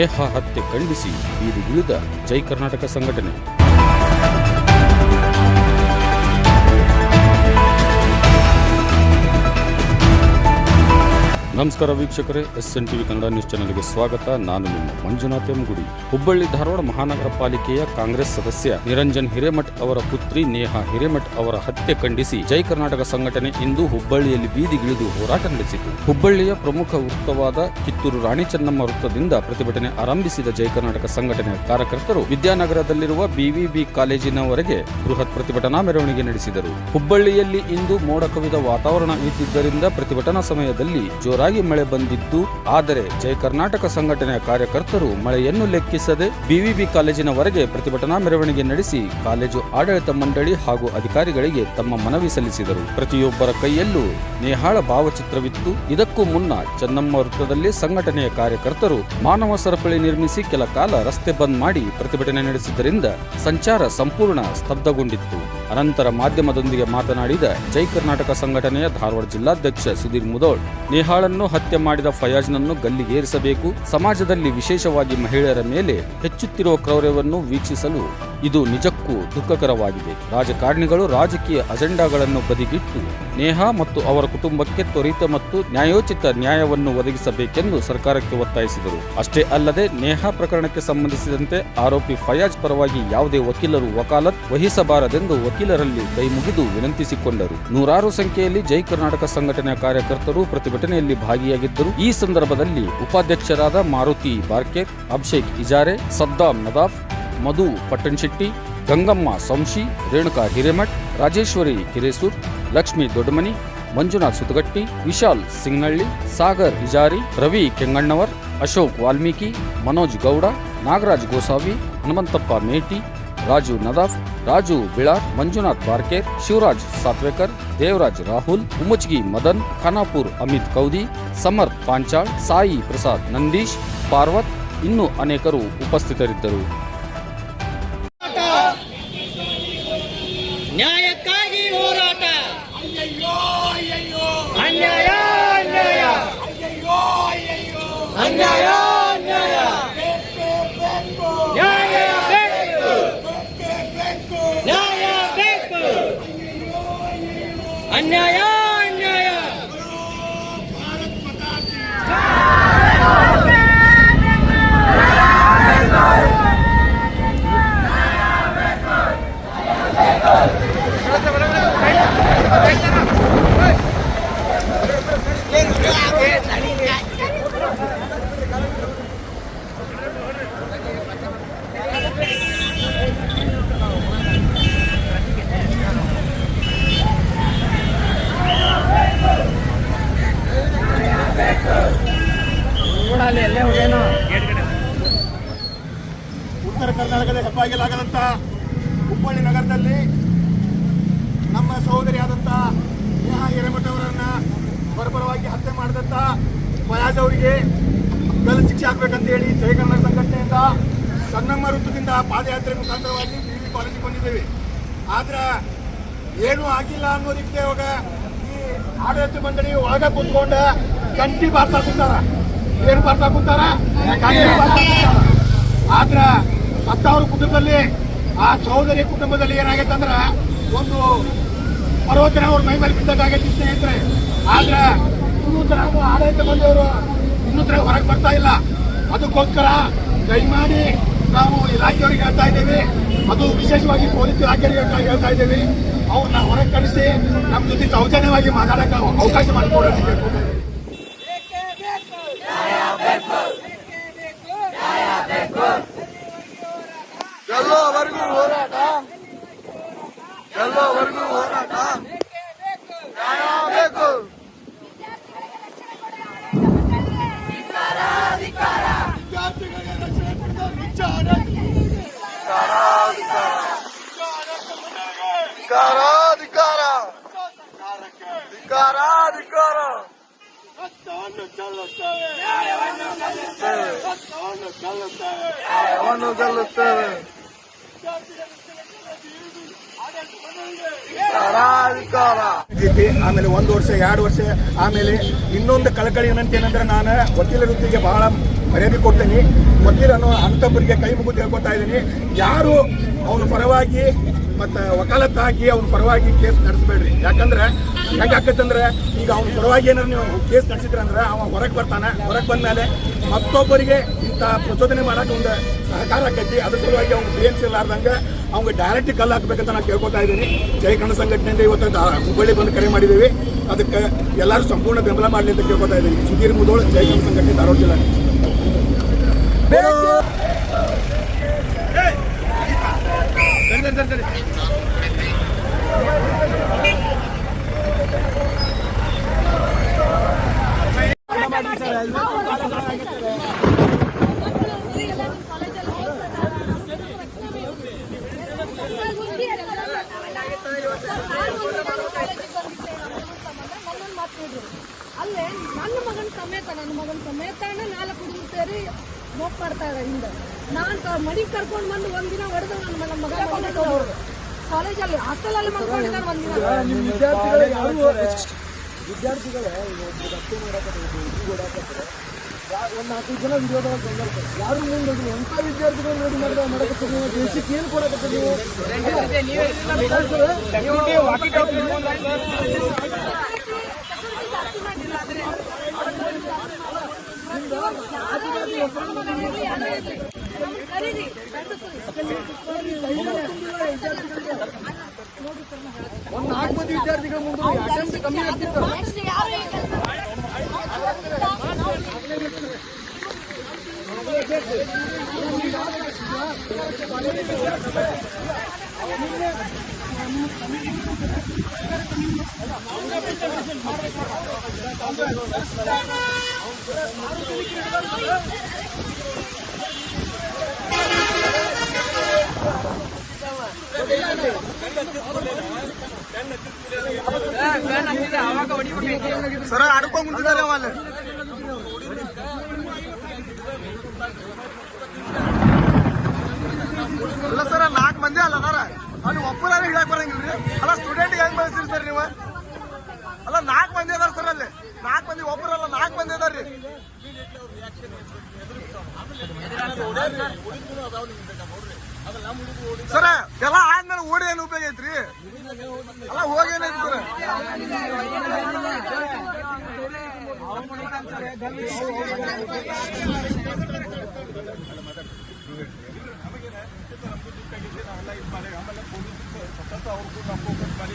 ನೇಹಾ ಹತ್ಯೆ ಖಂಡಿಸಿ ಬೀದಿಗಿಳಿದ ಜೈ ಕರ್ನಾಟಕ ಸಂಘಟನೆ. ನಮಸ್ಕಾರ ವೀಕ್ಷಕರೇ S N TV Kannada news ಚಾನೆಲ್ಗೆ ಸ್ವಾಗತ. ನಾನು ನಿಮ್ಮ ಮಂಜುನಾಥ್ ಎಂಗುಡಿ. ಹುಬ್ಬಳ್ಳಿ ಧಾರವಾಡ ಮಹಾನಗರ ಪಾಲಿಕೆಯ ಕಾಂಗ್ರೆಸ್ ಸದಸ್ಯ ನಿರಂಜನ್ ಹಿರೇಮಠ್ ಅವರ ಪುತ್ರಿ ನೇಹಾ ಹಿರೇಮಠ್ ಅವರ ಹತ್ಯೆ ಖಂಡಿಸಿ ಜೈ ಕರ್ನಾಟಕ ಸಂಘಟನೆ ಇಂದು ಹುಬ್ಬಳ್ಳಿಯಲ್ಲಿ ಬೀದಿಗಿಳಿದು ಹೋರಾಟ ನಡೆಸಿತು. ಹುಬ್ಬಳ್ಳಿಯ ಪ್ರಮುಖ ವೃತ್ತವಾದ ಕಿತ್ತೂರು ರಾಣಿ ಚೆನ್ನಮ್ಮ ವೃತ್ತದಿಂದ ಪ್ರತಿಭಟನೆ ಆರಂಭಿಸಿದ ಜೈ ಕರ್ನಾಟಕ ಸಂಘಟನೆಯ ಕಾರ್ಯಕರ್ತರು ವಿದ್ಯಾನಗರದಲ್ಲಿರುವ ಬಿವಿಬಿ ಕಾಲೇಜಿನವರೆಗೆ ಬೃಹತ್ ಪ್ರತಿಭಟನಾ ಮೆರವಣಿಗೆ ನಡೆಸಿದರು. ಹುಬ್ಬಳ್ಳಿಯಲ್ಲಿ ಇಂದು ಮೋಡ ಕವಿದ ವಾತಾವರಣ ಇದ್ದಿದ್ದರಿಂದ ಪ್ರತಿಭಟನಾ ಸಮಯದಲ್ಲಿ ಜೋರಾಗಿ ಮಳೆ ಬಂದಿದ್ದು, ಆದರೆ ಜಯ ಕರ್ನಾಟಕ ಸಂಘಟನೆಯ ಕಾರ್ಯಕರ್ತರು ಮಳೆಯನ್ನು ಲೆಕ್ಕಿಸದೆ ಬಿವಿಬಿ ಕಾಲೇಜಿನವರೆಗೆ ಪ್ರತಿಭಟನಾ ಮೆರವಣಿಗೆ ನಡೆಸಿ ಕಾಲೇಜು ಆಡಳಿತ ಮಂಡಳಿ ಹಾಗೂ ಅಧಿಕಾರಿಗಳಿಗೆ ತಮ್ಮ ಮನವಿ ಸಲ್ಲಿಸಿದರು. ಪ್ರತಿಯೊಬ್ಬರ ಕೈಯಲ್ಲೂ ನೇಹಾಳ ಭಾವಚಿತ್ರವಿತ್ತು. ಇದಕ್ಕೂ ಮುನ್ನ ಚೆನ್ನಮ್ಮ ವೃತ್ತದಲ್ಲಿ ಸಂಘಟನೆಯ ಕಾರ್ಯಕರ್ತರು ಮಾನವ ಸರಪಳಿ ನಿರ್ಮಿಸಿ ಕೆಲ ಕಾಲ ರಸ್ತೆ ಬಂದ್ ಮಾಡಿ ಪ್ರತಿಭಟನೆ ನಡೆಸಿದ್ದರಿಂದ ಸಂಚಾರ ಸಂಪೂರ್ಣ ಸ್ತಬ್ಧಗೊಂಡಿತ್ತು. ಅನಂತರ ಮಾಧ್ಯಮದೊಂದಿಗೆ ಮಾತನಾಡಿದ ಜೈ ಕರ್ನಾಟಕ ಸಂಘಟನೆಯ ಧಾರವಾಡ ಜಿಲ್ಲಾಧ್ಯಕ್ಷ ಸುಧೀರ್ ಮುದೋಳ್, ನೇಹಾಳನ್ನು ಹತ್ಯೆ ಮಾಡಿದ ಫಯಾಜ್ನನ್ನು ಗಲ್ಲಿಗೇರಿಸಬೇಕು ಸಮಾಜದಲ್ಲಿ ವಿಶೇಷವಾಗಿ ಮಹಿಳೆಯರ ಮೇಲೆ ಹೆಚ್ಚುತ್ತಿರುವ ಕ್ರೌರ್ಯವನ್ನು ವೀಕ್ಷಿಸಲು ಇದು ನಿಜಕ್ಕೂ ದುಃಖಕರವಾಗಿದೆ. ರಾಜಕಾರಣಿಗಳು ರಾಜಕೀಯ ಅಜೆಂಡಾಗಳನ್ನು ಬದಿಗಿಟ್ಟು ನೇಹಾ ಮತ್ತು ಅವರ ಕುಟುಂಬಕ್ಕೆ ತ್ವರಿತ ಮತ್ತು ನ್ಯಾಯೋಚಿತ ನ್ಯಾಯವನ್ನು ಒದಗಿಸಬೇಕೆಂದು ಸರ್ಕಾರಕ್ಕೆ ಒತ್ತಾಯಿಸಿದರು. ಅಷ್ಟೇ ಅಲ್ಲದೆ ನೇಹಾ ಪ್ರಕರಣಕ್ಕೆ ಸಂಬಂಧಿಸಿದಂತೆ ಆರೋಪಿ ಫಯಾಜ್ ಪರವಾಗಿ ಯಾವುದೇ ವಕೀಲರು ವಕಾಲತ್ ವಹಿಸಬಾರದೆಂದು ವಕೀಲರಲ್ಲಿ ಕೈಮುಗಿದು ವಿನಂತಿಸಿಕೊಂಡರು. ನೂರಾರು ಸಂಖ್ಯೆಯಲ್ಲಿ ಜೈ ಕರ್ನಾಟಕ ಸಂಘಟನೆಯ ಕಾರ್ಯಕರ್ತರು ಪ್ರತಿಭಟನೆಯಲ್ಲಿ ಭಾಗಿಯಾಗಿದ್ದರು. ಈ ಸಂದರ್ಭದಲ್ಲಿ ಉಪಾಧ್ಯಕ್ಷರಾದ ಮಾರುತಿ ಬಾರ್ಕೆಟ್ ಅಭಿಷೇಕ್ ಇಜಾರೆ, ಸದ್ದಾಂ ನದಾಫ್ ಮಧು ಪಟ್ಟಣಶೆಟ್ಟಿ ಗಂಗಮ್ಮ ಸಂಶಿ, ರೇಣುಕಾ ಹಿರೇಮಠ್, ರಾಜೇಶ್ವರಿ ಕಿರೇಸೂರ್, ಲಕ್ಷ್ಮಿ ದೊಡ್ಡಮನಿ, ಮಂಜುನಾಥ್ ಸುತಗಟ್ಟಿ ವಿಶಾಲ್ ಸಿಂಗ್ನಳ್ಳಿ, ಸಾಗರ್ ಹಿಜಾರಿ, ರವಿ ಕೆಂಗಣ್ಣವರ್, ಅಶೋಕ್ ವಾಲ್ಮೀಕಿ, ಮನೋಜ್ ಗೌಡ, ನಾಗರಾಜ್ ಗೋಸಾವಿ, ಹನುಮಂತಪ್ಪ ಮೇಟಿ, ರಾಜು ನದಾಫ್, ರಾಜು ಬಿಳಾರ್, ಮಂಜುನಾಥ್ ಬಾರ್ಕೇರ್, ಶಿವರಾಜ್ ಸಾತ್ವೇಕರ್, ದೇವರಾಜ್ ರಾಹುಲ್ ಉಮಚ್ಗಿ ಮದನ್, ಖಾನಾಪುರ್ ಅಮಿತ್ ಕೌದಿ ಸಮರ್ಥ್ ಪಾಂಚಾಳ್, ಸಾಯಿ ಪ್ರಸಾದ್ ನಂದೀಶ್, ಪಾರ್ವತ್ ಇನ್ನೂ ಅನೇಕರು ಉಪಸ್ಥಿತರಿದ್ದರು. ನ್ಯಾಯಕ್ಕಾಗಿ ಹೋರಾಟ. ಅಯ್ಯಯ್ಯೋ ಅಯ್ಯಯ್ಯೋ. ಅನ್ಯಾಯ ಅನ್ಯಾಯ. ಅಯ್ಯಯ್ಯೋ ಅಯ್ಯಯ್ಯೋ. ಅನ್ಯಾಯ ಅನ್ಯಾಯ. ಬೇಕೇ ಬೇಕು. ನ್ಯಾಯ ಬೇಕು. ಬೇಕೇ ಬೇಕು. ನ್ಯಾಯ ಬೇಕು. ಅನ್ಯಾಯ ಅನ್ಯಾಯ. ಭಾರತ್ ಹೆಬ್ಬಾಗಿಲಾಗದಂತ ಹುಬ್ಬಳ್ಳಿ ನಗರದಲ್ಲಿ ನಮ್ಮ ಸಹೋದರಿಯಾದಂಥ ಹಿರೇಮಠ ಅವರನ್ನ ಬರಬರವಾಗಿ ಹತ್ಯೆ ಮಾಡಿದಂಥ ಫಯಾಜ್ ಅವರಿಗೆ ಗಲ್ಲು ಶಿಕ್ಷೆ ಹಾಕ್ಬೇಕಂತ ಹೇಳಿ ಜಯ ಕನ್ನಡ ಸಂಘಟನೆಯಿಂದ ಸನ್ನಮ್ಮ ವೃತ್ತದಿಂದ ಪಾದಯಾತ್ರೆ ಮುಖಾಂತರವಾಗಿ ಬಿ ಕಾಲೇಜಿಗೆ ಬಂದಿದ್ದೇವೆ ಆದ್ರೆ ಏನೂ ಆಗಿಲ್ಲ ಅನ್ನೋದಕ್ಕೆ ಇವಾಗ ಈ ಆಡಳಿತ ಮಂಡಳಿ ಒಳಗ ಕುತ್ಕೊಂಡ ಗಂಟಿ ಬಾರ್ಸಾಕುತ್ತಾರ. ಏನು ಬಾರ್ಸಾ ಕುಂತಾರ ಗಂಟಿ ಬಾರ್ಸಾ ಕುಂತಾರ ಆದ್ರ ಸತ್ತವ್ರ ಕುಟುಂಬದಲ್ಲಿ, ಆ ಸಹೋದರಿ ಕುಟುಂಬದಲ್ಲಿ ಏನಾಗೈತೆ ಅಂದ್ರ ಒಂದು ಪರ್ವತನ ಅವ್ರ ಮೈ ಮೇಲೆ ಬಿದ್ದಾಗೈತಿ ಸ್ನೇಹಿತರೆ. ಆದ್ರೆ ಇನ್ನೂ ತರ ಆಡಳಿತ ಬಂದವರು ಇನ್ನೂ ತರ ಹೊರಗೆ ಬರ್ತಾ ಇಲ್ಲ. ಅದಕ್ಕೋಸ್ಕರ ದಯಮಾಡಿ ನಾವು ಇಲಾಖೆಯವರಿಗೆ ಹೇಳ್ತಾ ಇದ್ದೀವಿ. ಅದು ವಿಶೇಷವಾಗಿ ಪೊಲೀಸ್ ಇಲಾಖೆಯವರಿಗೆ ಹೇಳ್ತಾ- ಇದ್ದೇವೆ. ಅವ್ರನ್ನ ಹೊರಗೆ ಕಳಿಸಿ ನಮ್ಮ ಜೊತೆ ಸೌಜನ್ಯವಾಗಿ ಮಾತಾಡಕ್ಕೆ ಅವಕಾಶ ಮಾಡಿಕೊಡೋದಕ್ಕೆ. ಗೆಲ್ಲುತ್ತೇವೆ ಆಗೈತಿ ಆಮೇಲೆ ಒಂದು ವರ್ಷ, ಎರಡು ವರ್ಷ, ಆಮೇಲೆ ಇನ್ನೊಂದು ಕಳಕಳಿ ಏನಂತ ಏನಂದ್ರೆ ನಾನು ವಕೀಲ ವೃತ್ತಿಗೆ ಬಹಳ ಮರ್ಯಾದೆ ಕೊಡ್ತೀನಿ. ವಕೀಲನು ಅಂತಬ್ಬರಿಗೆ ಕೈ ಮುಗಿದು ಹೇಳ್ಕೊತಾ ಇದ್ದೀನಿ. ಯಾರು ಅವನ ಪರವಾಗಿ ಮತ್ತು ವಕಾಲತ್ತಾಗಿ ಅವ್ನ ಪರವಾಗಿ ಕೇಸ್ ನಡೆಸಬೇಡ್ರಿ. ಯಾಕಂದ್ರೆ ಹೆಂಗಾಕತ್ತಂದ್ರೆ ಈಗ ಅವ್ನ ಪರವಾಗಿ ಏನಾರು ನೀವು ಕೇಸ್ ನಡೆಸಿದ್ರೆ ಅಂದ್ರೆ ಅವ ಹೊರಗೆ ಬರ್ತಾನೆ, ಹೊರಗೆ ಬಂದ್ಮೇಲೆ ಮತ್ತೊಬ್ಬರಿಗೆ ಇಂಥ ಪ್ರಚೋದನೆ ಮಾಡಕ್ಕೆ ಒಂದು ಸಹಕಾರ ಆಕೈತಿ. ಅದ್ರ ಸಲುವಾಗಿ ಅವ್ನು ಬೇನ್ಸ್ ಇರ್ಲಾರ್ದಂಗೆ ಅವ್ನಿಗೆ ಡೈರೆಕ್ಟ್ ಕಲ್ಲು ಹಾಕ್ಬೇಕಂತ ನಾನು ಕೇಳ್ಕೊತಾ ಇದ್ದೀನಿ. ಜೈ ಕನ್ನಡ ಸಂಘಟನೆಯಿಂದ ಇವತ್ತು ಹುಬ್ಬಳ್ಳಿ ಬಂದು ಕರೆ ಮಾಡಿದ್ದೀವಿ ಅದಕ್ಕೆ ಎಲ್ಲರೂ ಸಂಪೂರ್ಣ ಬೆಂಬಲ ಮಾಡಲಿ ಅಂತ ಕೇಳ್ಕೊತಾ ಇದ್ದೀನಿ. ಸುಧೀರ್ ಮುದೋಳ್, ಜೈ ಕನ್ನಡ ಸಂಘಟನೆ, ಧಾರವಾಡ ಜಿಲ್ಲಾ. ಅಲ್ಲೇ ನನ್ನ ಮಗನ ಸಮೇತ ನನ್ನ ಮಗನ ಸಮೇತನ ನಾಲ್ಕು ಹುಡುಗರು ಸೇರಿ ಮೋಪ್ ಮಾಡ್ತಾ ಇದ್ದಾರೆ ಹಿಂದೆ ನಾನು ಮನೆಗೆ ಕರ್ಕೊಂಡು ಬಂದು ಒಂದಿನ ಹೊಡೆದು ನನ್ನ ನನ್ನ ಮಗ ಕಾಲೇಜಲ್ಲಿ ಹಾಸ್ಟೆಲಲ್ಲಿ ಮಲ್ಕೊಂಡಿದ್ದಾರೆ ಒಂದಿನ ಕರೀರಿ ನೆಕ್ಸ್ಟ್ ಯಾರು ಸರ ಆಡ್ಕೊಂಡ್ ಕುಂತಿದ್ದಾರೆ ಅವ ಅಲ್ಲಿ ಅಲ್ಲ ಸರ, ನಾಲ್ಕು ಮಂದಿ ಅಲ್ಲ ಅದಾರ ಅಲ್ಲಿ ಒಬ್ಬರಾರ ಹಿಡಕ್ ಬರಂಗಿಲ್ರಿ. ಅಲ್ಲ ಸ್ಟೂಡೆಂಟ್ ಹೆಂಗ್ ಬಳಸ್ತೀರಿ ಸರ್ ನೀವು? ಅಲ್ಲ, ನಾಲ್ಕು ಮಂದಿ ಅದಾರ ಸರ್ ಅಲ್ಲಿ. ನಾಲ್ಕು ಮಂದಿ ಒಬ್ಬರಲ್ಲ ನಾಲ್ಕು ಮಂದಿ ಅದಾರ್ರಿ ಸರ ಎಲ್ಲ ಆದ್ಮೇಲೆ ಓಡಿ ಏನು ಉಪಯೋಗ ಐತ್ರಿ ಅಲ್ಲ ಹೋಗೇನೈತಿ ಸರ್ ದಯವಿಟ್ಟು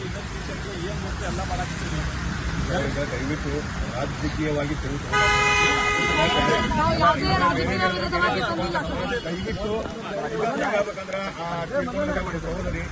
ರಾಜಕೀಯವಾಗಿ ನಾವು ಯಾವುದೇ ಏನು ಮಾಡ್ತೀವಿ ಎಲ್ಲ ಸರ್. ದಯವಿಟ್ಟು ಆಗ್ಬೇಕಂದ್ರ ಆ ಸಹೋದರಿ